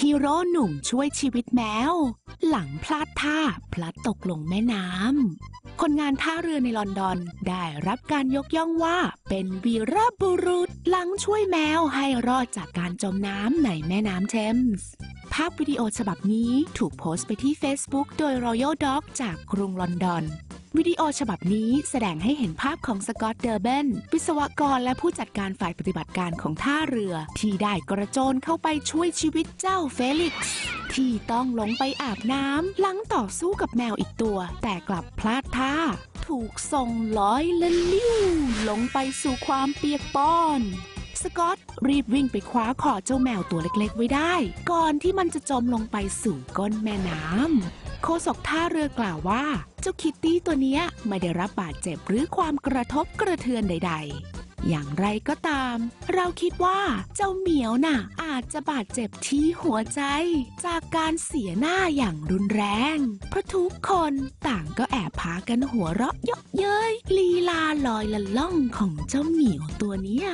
ฮีโร่หนุ่มช่วยชีวิตแมว หลังพลาดท่าพลัดตกลงแม่น้ำ คนงานท่าเรือในลอนดอนได้รับการยกย่องว่าเป็นวีรบุรุษหลังช่วยแมวให้รอดจากการจมน้ำในแม่น้ำเทมส์ภาพวิดีโอฉบับนี้ถูกโพสต์ไปที่ Facebook โดย Royal Dog จากกรุงลอนดอน วิดีโอฉบับนี้แสดงให้เห็นภาพของสกอตเดอร์เบนวิศวกรและผู้จัดการฝ่ายปฏิบัติการของท่าเรือ ที่ได้กระโจนเข้าไปช่วยชีวิตเจ้าเฟลิกซ์ที่ต้องลงไปอาบน้ำหลังต่อสู้กับแมวอีกตัว แต่กลับพลาดท่า ถูกส่งลอยละลิ้วลงไปสู่ความเปียกปอนสกอตรีบวิ่งไปคว้าคอเจ้าแมวตัวเล็กๆ ไว้ได้ ก่อนที่มันจะจมลงไปสู่ก้นแม่น้ำ โฆษกท่าเรือกล่าวว่า เจ้าคิตตี้ตัวนี้ไม่ได้รับบาดเจ็บหรือความกระทบกระเทือนใด ๆอย่างไรก็ตาม เราคิดว่าเจ้าเหมียวน่ะ อาจจะบาดเจ็บที่หัวใจ จากการเสียหน้าอย่างรุนแรง เพราะทุกคนต่างก็แอบพากันหัวเราะเยาะเย้ยลีลาลอยละล่องของเจ้าเหมียวตัวเนี้ย